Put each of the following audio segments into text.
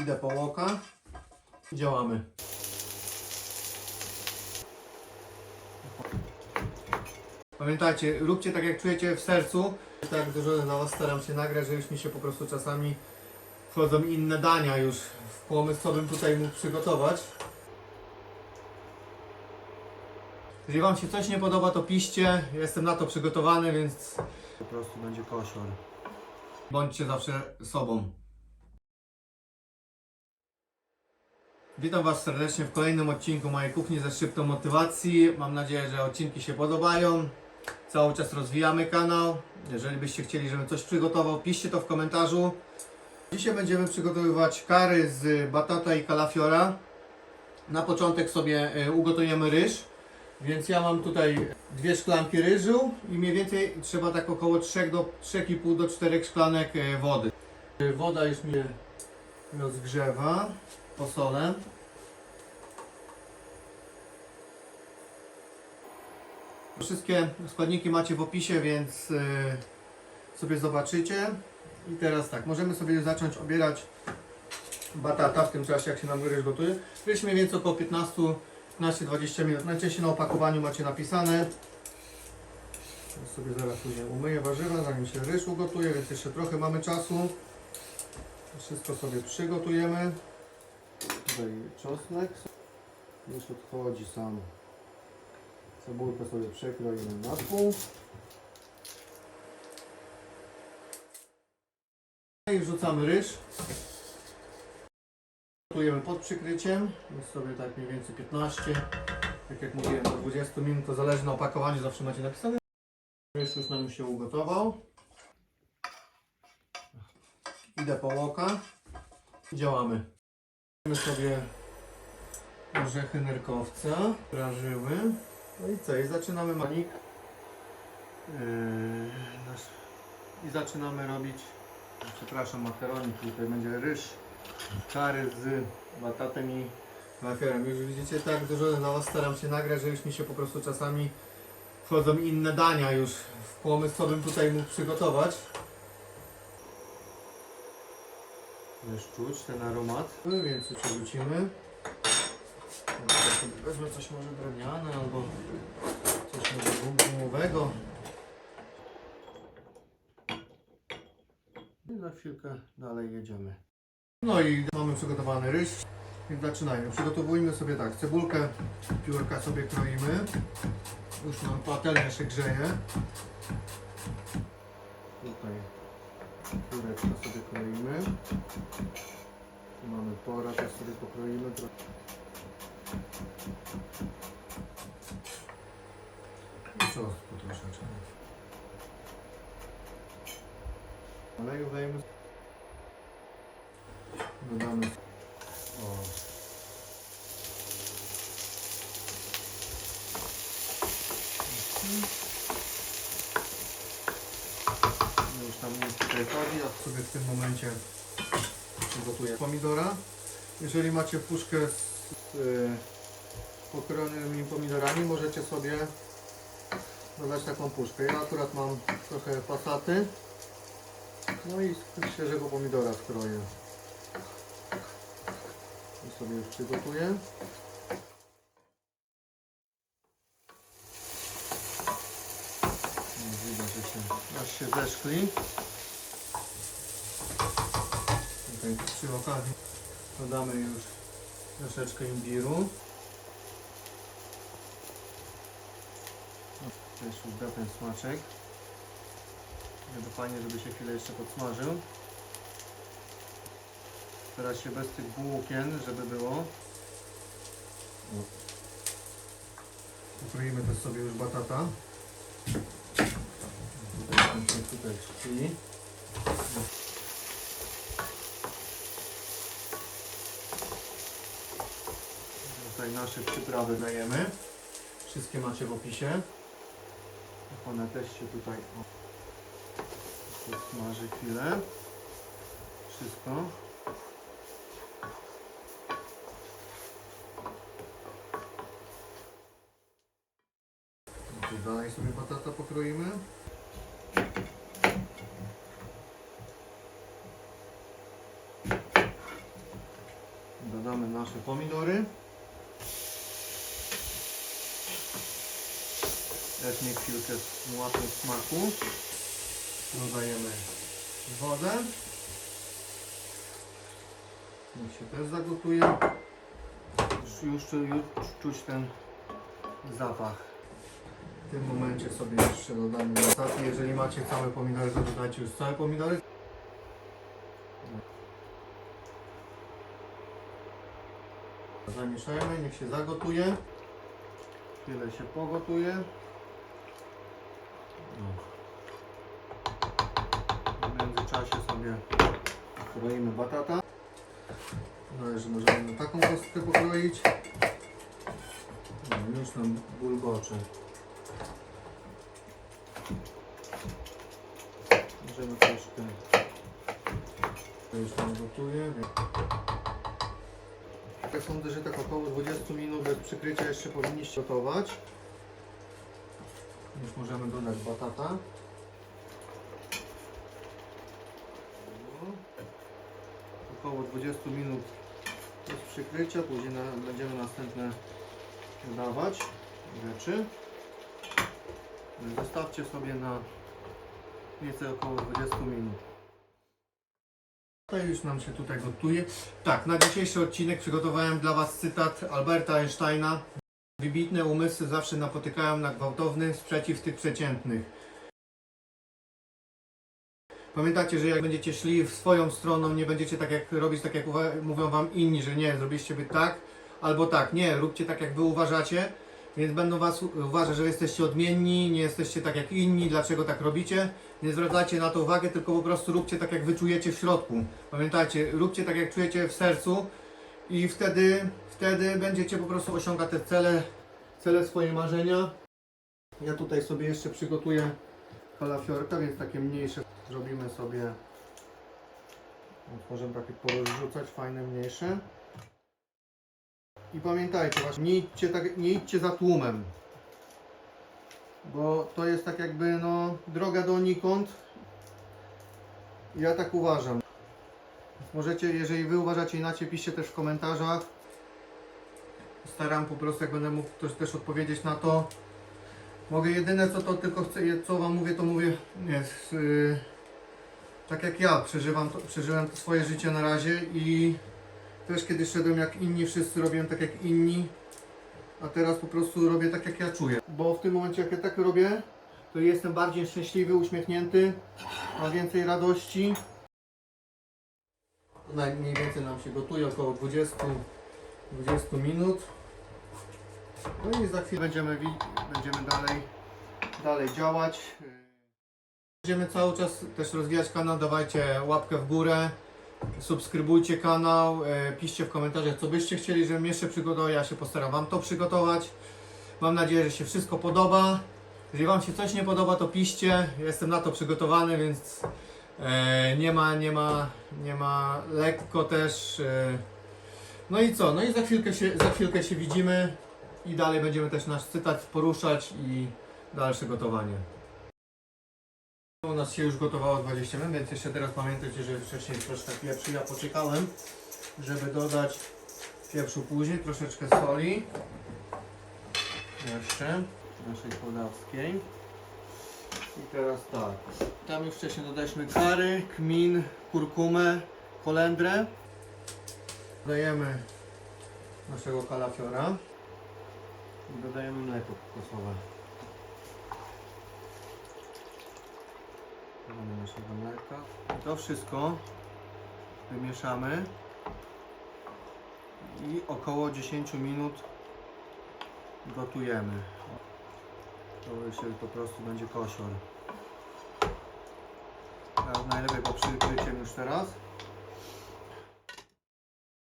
Idę po łoka. Działamy. Pamiętajcie, róbcie tak jak czujecie w sercu. Tak dużo dla Was staram się nagrać, że już mi się po prostu czasami wchodzą inne dania już w pomysł, co bym tutaj mógł przygotować. Jeżeli Wam się coś nie podoba, to piszcie. Jestem na to przygotowany, więc po prostu będzie kosior. Bądźcie zawsze sobą. Witam Was serdecznie w kolejnym odcinku mojej kuchni ze szczyptą motywacji. Mam nadzieję, że odcinki się podobają. Cały czas rozwijamy kanał. Jeżeli byście chcieli, żebym coś przygotował, piszcie to w komentarzu. Dzisiaj będziemy przygotowywać kary z batata i kalafiora. Na początek sobie e, ugotujemy ryż. Więc ja mam tutaj dwie szklanki ryżu i mniej więcej trzeba tak około 3 do 3,5 do 4 szklanek e, wody. E, Woda już się rozgrzewa. Posolę. Wszystkie składniki macie w opisie, więc e, sobie zobaczycie. I teraz tak, możemy sobie zacząć obierać batata w tym czasie, jak się nam ryż gotuje. Ryż mniej więcej około 15-20 minut. Najczęściej na opakowaniu macie napisane. Ja sobie zaraz później umyję warzywa, zanim się ryż ugotuje, więc jeszcze trochę mamy czasu. Wszystko sobie przygotujemy. Tutaj czosnek. Już odchodzi sam. Cebulkę sobie przekroimy na pół. I wrzucamy ryż. Gotujemy pod przykryciem. Jest sobie tak mniej więcej 15. Tak jak mówiłem, do 20 minut. To zależy na opakowaniu, zawsze macie napisane. Ryż już nam się ugotował. Idę po łoka. Działamy. Weźmiemy sobie orzechy nerkowca, prażyły. No i co? I zaczynamy manik. Yy, I zaczynamy robić, przepraszam, makaronik. Tutaj będzie ryż, kary z batatem i kalafiorem. Już widzicie, tak dużo dla Was staram się nagrać, że już mi się po prostu czasami wchodzą inne dania już w pomysł, co bym tutaj mógł przygotować. Już czuć ten aromat. No więc przerzucimy. Wezmę coś może drewniane albo coś może gumowego. I za chwilkę dalej jedziemy. No i mamy przygotowany ryż. Więc zaczynajmy. Przygotowujmy sobie tak, cebulkę, piórka sobie kroimy. Już nam patelnia się grzeje. Tutaj pióreczkę sobie kroimy. Tu mamy pora, też sobie pokroimy. tro- I czosnku troszeczkę. Oleju dajemy. Dodamy. O. No sobie w tym momencie przygotuję pomidora. Jeżeli macie puszkę z y, pokrojonymi pomidorami, możecie sobie dodać taką puszkę. Ja akurat mam trochę pasaty. No i świeżego pomidora skroję. I sobie już przygotuję. No, Widać, że się, aż się zeszkli. Tutaj przy okazji dodamy już troszeczkę imbiru. Też już da ten smaczek. Żeby fajnie, żeby się chwilę jeszcze podsmażył. Teraz się bez tych włókien, żeby było. Ukroimy też sobie już batata. Tutaj, tutaj, tutaj Tutaj nasze przyprawy dajemy. Wszystkie macie w opisie. Niech One też się tutaj smaży chwilę. Wszystko. Dalej sobie batata pokroimy. nasze pomidory. Też niech chwilkę złapią smaku. Dodajemy wodę. Niech się też zagotuje. Już, już, już czuć ten zapach. W tym momencie sobie jeszcze dodamy bataty. Jeżeli macie całe pomidory, to dodajcie już całe pomidory. Zamieszajmy, niech się zagotuje. Chwilę się pogotuje. No. W międzyczasie sobie kroimy batata. Zależy, możemy na taką kostkę pokroić. No, już nam bulgocze. Możemy troszkę. To już nam gotuje. Ja sądzę, że tak około 20 minut bez przykrycia jeszcze powinniście gotować. Już możemy dodać batata. No. Około 20 minut bez przykrycia, później na, będziemy następne dodawać rzeczy. Zostawcie sobie na nieco około 20 minut. To już nam się tutaj gotuje. Tak, na dzisiejszy odcinek przygotowałem dla Was cytat Alberta Einsteina. Wybitne umysły zawsze napotykają na gwałtowny sprzeciw tych przeciętnych. Pamiętajcie, że jak będziecie szli swoją stroną, nie będziecie tak jak robić tak jak mówią Wam inni, że nie, zrobiliście by tak albo tak. Nie, róbcie tak jak Wy uważacie, więc będą Was uważać, że jesteście odmienni, nie jesteście tak jak inni, dlaczego tak robicie. Nie zwracajcie na to uwagę, tylko po prostu róbcie tak jak Wy czujecie w środku. Pamiętajcie, róbcie tak jak czujecie w sercu i wtedy, wtedy będziecie po prostu osiągać te cele, cele swoje marzenia. Ja tutaj sobie jeszcze przygotuję kalafiorka, więc takie mniejsze zrobimy sobie. Możemy takie porozrzucać, fajne, mniejsze. I pamiętajcie, nie idźcie, tak, nie idźcie za tłumem. Bo to jest tak jakby no droga donikąd. Ja tak uważam. Możecie, jeżeli wy uważacie inaczej, piszcie też w komentarzach. Staram po prostu, jak będę mógł też, też odpowiedzieć na to. Mogę jedyne co to tylko chcę, co wam mówię, to mówię jest yy, tak jak ja przeżywam to, przeżyłem to swoje życie na razie i też kiedyś szedłem jak inni, wszyscy robią tak jak inni, a teraz po prostu robię tak jak ja czuję. Bo w tym momencie jak ja tak robię, to jestem bardziej szczęśliwy, uśmiechnięty, mam więcej radości. Naj- Mniej więcej nam się gotuje około 20, 20 minut. No i za chwilę będziemy, będziemy dalej, dalej działać. Będziemy cały czas też rozwijać kanał, dawajcie łapkę w górę, subskrybujcie kanał, e, piszcie w komentarzach co byście chcieli, żebym jeszcze przygotował, ja się postaram Wam to przygotować. Mam nadzieję, że się wszystko podoba. Jeżeli Wam się coś nie podoba, to piszcie, jestem na to przygotowany, więc e, nie ma, nie ma, nie ma lekko też. E, no i co? No i za chwilkę się, za chwilkę się widzimy i dalej będziemy też nasz cytat poruszać i dalsze gotowanie. U nas się już gotowało 20 minut, więc jeszcze teraz pamiętajcie, że wcześniej troszkę pieprzy. Ja poczekałem, żeby dodać pieprzu później, troszeczkę soli. Jeszcze naszej podawskiej. I teraz tak. Tam już wcześniej dodaliśmy kary, kmin, kurkumę, kolendrę. Dodajemy naszego kalafiora i dodajemy mleko kokosowe. To wszystko wymieszamy i około 10 minut gotujemy. To się po prostu będzie kosior. Teraz najlepiej go przykryciem już teraz.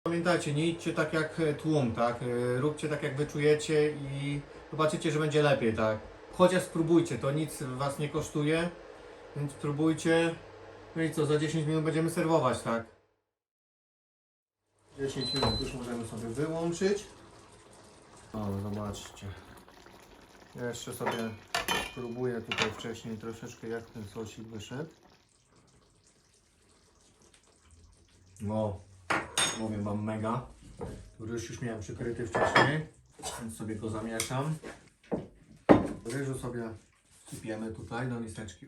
Pamiętajcie, nie idźcie tak jak e, tłum, tak? E, Róbcie tak jak wy czujecie i zobaczycie, że będzie lepiej, tak? Chociaż spróbujcie, to nic was nie kosztuje, więc spróbujcie. No i co, za 10 minut będziemy serwować, tak? 10 minut już możemy sobie wyłączyć. O, zobaczcie. Ja jeszcze sobie spróbuję tutaj wcześniej troszeczkę jak ten sosik wyszedł. No, mówię wam mega. Ryż już miałem przykryty wcześniej, więc sobie go zamieszam. Ryżu sobie sypiemy tutaj do miseczki.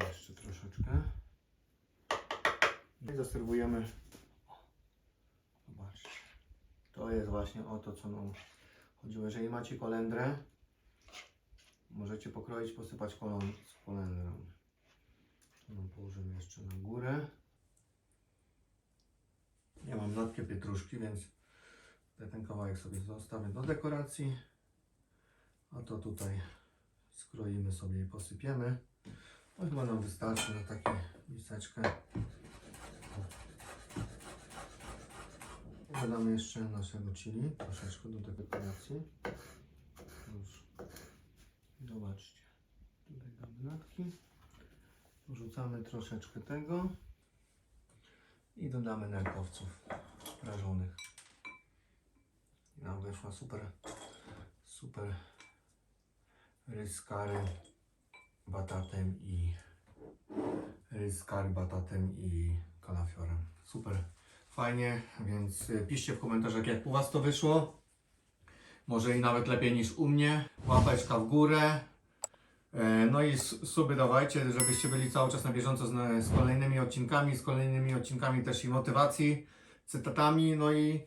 Jeszcze troszeczkę. I zaserwujemy. Zobaczcie. To jest właśnie o to, co nam chodziło. Jeżeli macie kolendrę, możecie pokroić, posypać kolon z kolendrą. To nam położymy jeszcze na górę. Nie mam natkie pietruszki, więc ten kawałek sobie zostawię do dekoracji. A to tutaj skroimy sobie i posypiemy. To chyba nam wystarczy na taką miseczkę. Dodamy jeszcze naszego chili, troszeczkę do dekoracji. Już. Zobaczcie. Tutaj damy natki. Rzucamy troszeczkę tego. I dodamy nerkowców prażonych. I nam wyszła super, super rys z curry, batatem i z batatem i kalafiorem. Super, fajnie, więc y, piszcie w komentarzach jak u Was to wyszło. Może i nawet lepiej niż u mnie. Łapeczka w górę. E, No i suby dawajcie, żebyście byli cały czas na bieżąco z, z kolejnymi odcinkami, z kolejnymi odcinkami też i motywacji, cytatami, no i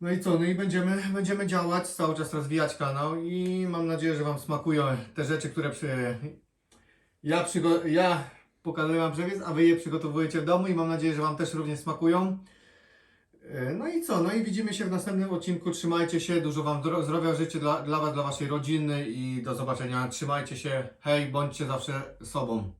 no i co, no i będziemy, będziemy działać, cały czas rozwijać kanał i mam nadzieję, że Wam smakują te rzeczy, które przy, ja, przygo- ja pokazuję Wam przepis, a Wy je przygotowujecie w domu i mam nadzieję, że Wam też również smakują. E, No i co? No i widzimy się w następnym odcinku. Trzymajcie się, dużo Wam zdro- zdrowia życzę dla, dla Was, dla Waszej rodziny i do zobaczenia. Trzymajcie się, hej, bądźcie zawsze sobą.